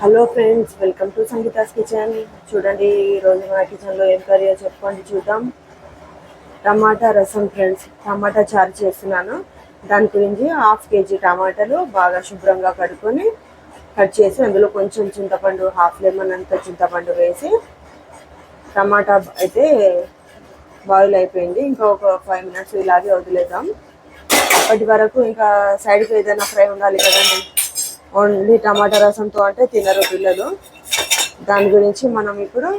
Hello friends welcome to Sangeeta's kitchen చూడండి ఈరోజు మా కిచెన్లో ఏం కర్రీ చెప్పుకోండి చూద్దాం. టమాటా రసం ఫ్రెండ్స్ టమాటా చారు చేస్తున్నాను. దాని గురించి హాఫ్ కేజీ టమాటాలు బాగా శుభ్రంగా కడుక్కొని కట్ చేసి అందులో కొంచెం చింతపండు హాఫ్ లెమన్ అంత చింతపండు వేసి టమాటా అయితే బాయిల్ అయిపోయింది. ఇంకా ఒక ఫైవ్ మినిట్స్ ఇలాగే వదిలేద్దాం. అప్పటి వరకు ఇంకా సైడ్కి ఏదైనా ఫ్రై ఉండాలి కదండి. ఓన్లీ టమాటా రసంతో అంటే తినరు పిల్లలు. దాని గురించి మనం ఇప్పుడు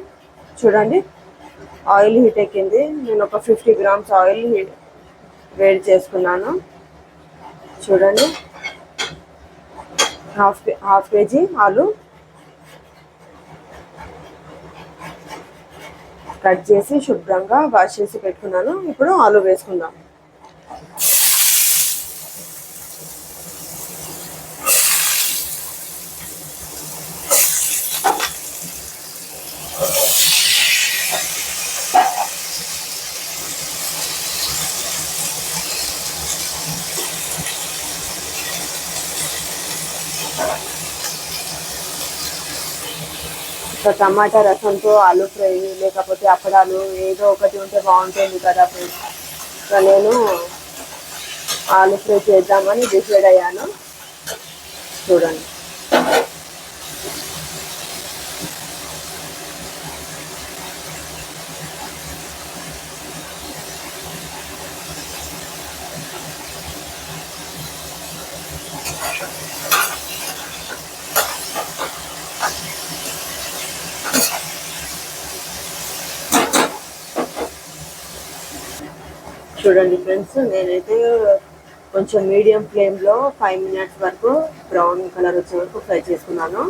చూడండి. ఆయిల్ హీట్ ఎక్కింది. నేను ఒక ఫిఫ్టీ గ్రామ్స్ ఆయిల్ వేడి చేసుకున్నాను. చూడండి. హాఫ్ హాఫ్ కేజీ ఆలు కట్ చేసి శుభ్రంగా వాష్ చేసి పెట్టుకున్నాను. ఇప్పుడు ఆలు వేసుకుందాం. టమాటా రసంతో ఆలు ఫ్రై లేకపోతే అప్పడాలు ఏదో ఒకటి ఉంటే బాగుంటుంది కదా ఫ్రెండ్స్. ఇంకా నేను ఆలు ఫ్రై చేద్దామని డిసైడ్ అయ్యాను. చూడండి. చూడండి ఫ్రెండ్స్ నేనైతే కొంచెం మీడియం ఫ్లేమ్లో ఫైవ్ మినిట్స్ వరకు బ్రౌన్ కలర్ వచ్చే వరకు ఫ్రై చేసుకున్నాను.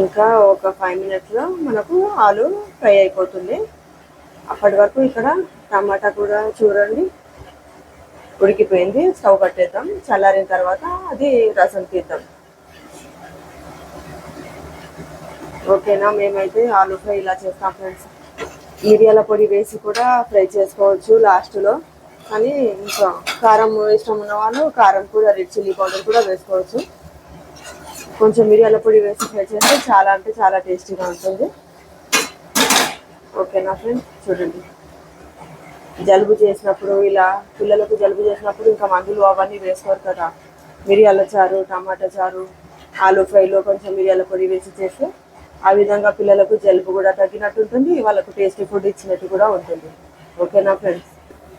ఇంకా ఒక ఫైవ్ మినిట్స్లో మనకు ఆలు ఫ్రై అయిపోతుంది. అప్పటి వరకు ఇక్కడ టమాటా కూడా చూడండి ఉడికిపోయింది స్టవ్ కట్టేద్దాం. చల్లారిన తర్వాత అది రసం తీద్దాం. ఓకేనా? మేమైతే ఆలు ఫ్రై ఇలా చేస్తాం ఫ్రెండ్స్. మిరియాల పొడి వేసి కూడా ఫ్రై చేసుకోవచ్చు లాస్ట్లో కానీ ఇంకా కారం ఇష్టం ఉన్న వాళ్ళు కారం కూడా రెడ్ చిల్లీ పౌడర్ కూడా వేసుకోవచ్చు. కొంచెం మిరియాల పొడి వేసి ఫ్రై చేస్తే చాలా అంటే చాలా టేస్టీగా ఉంటుంది. ఓకేనా ఫ్రెండ్స్ చూడండి. జలుబు చేసినప్పుడు ఇలా పిల్లలకు జలుబు చేసినప్పుడు ఇంకా మందులు అవన్నీ వేసుకోరు కదా. మిరియాల చారు టమాటా చారు ఆలు ఫ్రైలో కొంచెం మిరియాల పొడి వేసి చేస్తే ఆ విధంగా పిల్లలకు జలుబు కూడా తగ్గినట్టు ఉంటుంది వాళ్ళకు టేస్టీ ఫుడ్ ఇచ్చినట్టు కూడా ఉంటుంది. ఓకేనా ఫ్రెండ్స్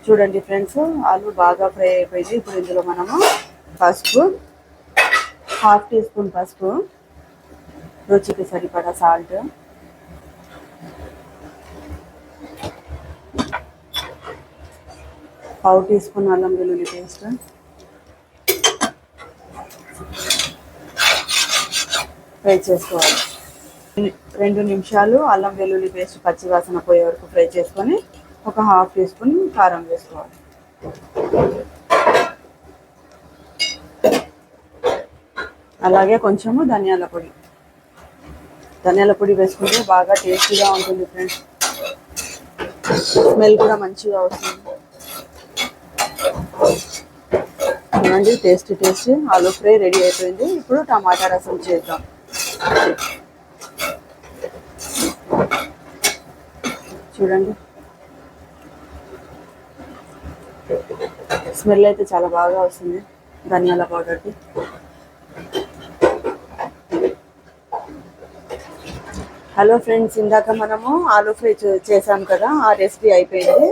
చూడండి ఫ్రెండ్స్ ఆలు బాగా ఫ్రై అయిపోయింది. ఇప్పుడు ఇందులో మనము పసుపు హాఫ్ టీ స్పూన్ పసుపు రుచికి సరిపడా సాల్ట్ పావు టీ స్పూన్ అల్లం వెల్లుల్లి పేస్ట్. ఫ్రై చేసుకోవాలి. రెండు నిమిషాలు అల్లం వెల్లుల్లి పేస్ట్ పచ్చివాసన పోయే వరకు ఫ్రై చేసుకొని ఒక హాఫ్ టీ స్పూన్ కారం వేసుకోవాలి. అలాగే కొంచెము ధనియాల పొడి. ధనియాల పొడి వేసుకుంటే బాగా టేస్టీగా ఉంటుంది ఫ్రెండ్స్. స్మెల్ కూడా మంచిగా వస్తుంది. చూడండి టేస్ట్ టేస్ట్ ఆలూ ఫ్రై రెడీ అయిపోయింది. ఇప్పుడు టమాటా రసం చేద్దాం. చూడండి. స్మెల్ అయితే చాలా బాగా వస్తుంది. ధనియాల పౌడర్కి హలో ఫ్రెండ్స్ ఇందాక మనము ఆలూ ఫ్రై చేసాం కదా ఆ రెసిపీ అయిపోయింది.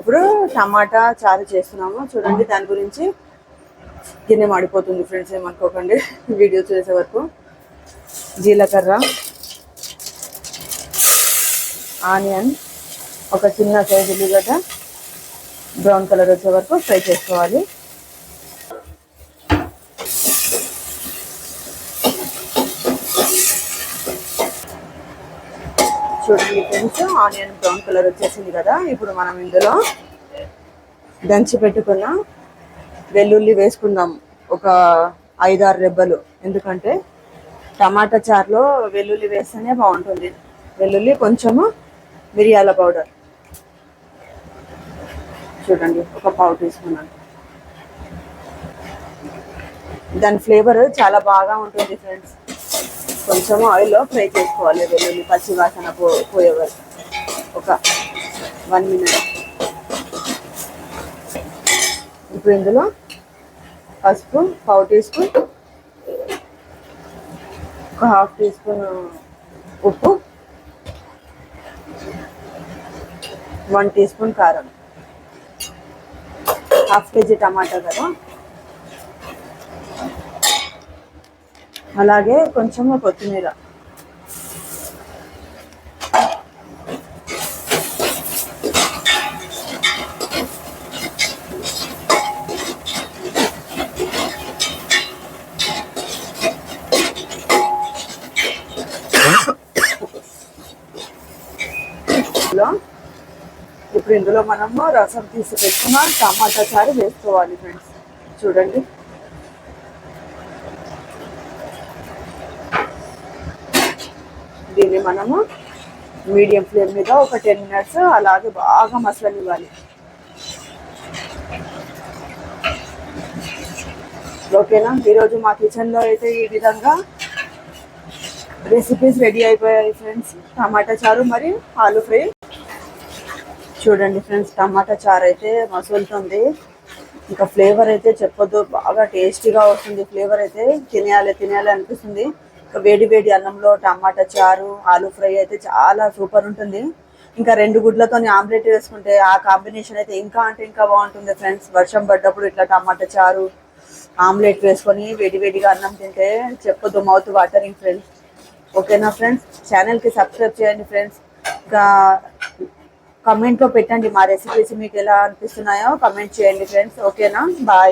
ఇప్పుడు టమాటా చారు చేస్తున్నాము. చూడండి దాని గురించి గిన్నె మాడిపోతుంది ఫ్రెండ్స్ ఏమనుకోకండి. వీడియో చేసే వరకు. జీలకర్ర ఆనియన్ ఒక చిన్న సైజు ఉల్లిగడ్డ బ్రౌన్ కలర్ వచ్చే వరకు ఫ్రై చేసుకోవాలి. చూడండి కొంచెం ఆనియన్ బ్రౌన్ కలర్ వచ్చేసింది కదా ఇప్పుడు మనం ఇందులో దంచి పెట్టుకున్న వెల్లుల్లి వేసుకుందాం. ఒక ఐదారు రెబ్బలు. ఎందుకంటే టమాటా చారులో వెల్లుల్లి వేస్తేనే బాగుంటుంది. వెల్లుల్లి కొంచెము మిరియాల పౌడర్. చూడండి ఒక పావు టీ స్పూన్ దాని ఫ్లేవర్ చాలా బాగా ఉంటుంది ఫ్రెండ్స్. కొంచెం ఆయిల్లో ఫ్రై చేసుకోవాలి వెల్లుల్లి పచ్చి వాసన పో పోయే వరకు ఒక వన్ మినిట్. ఇప్పుడు ఇందులో పసుపు పావు టీ స్పూన్ ఒక హాఫ్ టీ స్పూన్ ఉప్పు వన్ టీ స్పూన్ కారం. హాఫ్ కేజీ టమాటా కదా. అలాగే కొంచెము కొత్తిమీర ఇందులో ఇప్పుడు ఇందులో మనము రసం తీసి పెట్టుకున్న టమాటా చారు వేసుకోవాలి ఫ్రెండ్స్ చూడండి. దీన్ని మనము మీడియం ఫ్లేమ్ మీద ఒక టెన్ మినిట్స్ అలాగే బాగా మసలనివ్వాలి. ఓకేనా? ఈరోజు మా కిచెన్లో అయితే ఈ విధంగా రెసిపీస్ రెడీ అయిపోయాయి ఫ్రెండ్స్ టమాటా చారు మరియు ఆలు ఫ్రై చూడండి ఫ్రెండ్స్ టమాటా చారు అయితే మసులుతుంది. ఇంకా ఫ్లేవర్ అయితే చెప్పొద్దు బాగా టేస్టీగా వస్తుంది ఫ్లేవర్ అయితే. తినేయాలి తినేయాలి అనిపిస్తుంది. ఇంకా వేడి వేడి అన్నంలో టమాటా చారు ఆలు ఫ్రై అయితే చాలా సూపర్ ఉంటుంది. ఇంకా రెండు గుడ్లతో ఆమ్లెట్ వేసుకుంటే ఆ కాంబినేషన్ అయితే ఇంకా అంటే ఇంకా బాగుంటుంది ఫ్రెండ్స్. వర్షం పడ్డప్పుడు ఇట్లా టమాటా చారు ఆమ్లెట్ వేసుకొని వేడి వేడిగా అన్నం తింటే చెప్పొద్దు మౌత్ వాటరింగ్ ఫ్రెండ్స్ ఓకేనా ఫ్రెండ్స్? ఛానల్కి సబ్స్క్రైబ్ చేయండి ఫ్రెండ్స్. ఇంకా కమెంట్లో పెట్టండి మా రెసిపీస్ మీకు ఎలా అనిపిస్తున్నాయో. కమెంట్ చేయండి ఫ్రెండ్స్ ఓకేనా బాయ్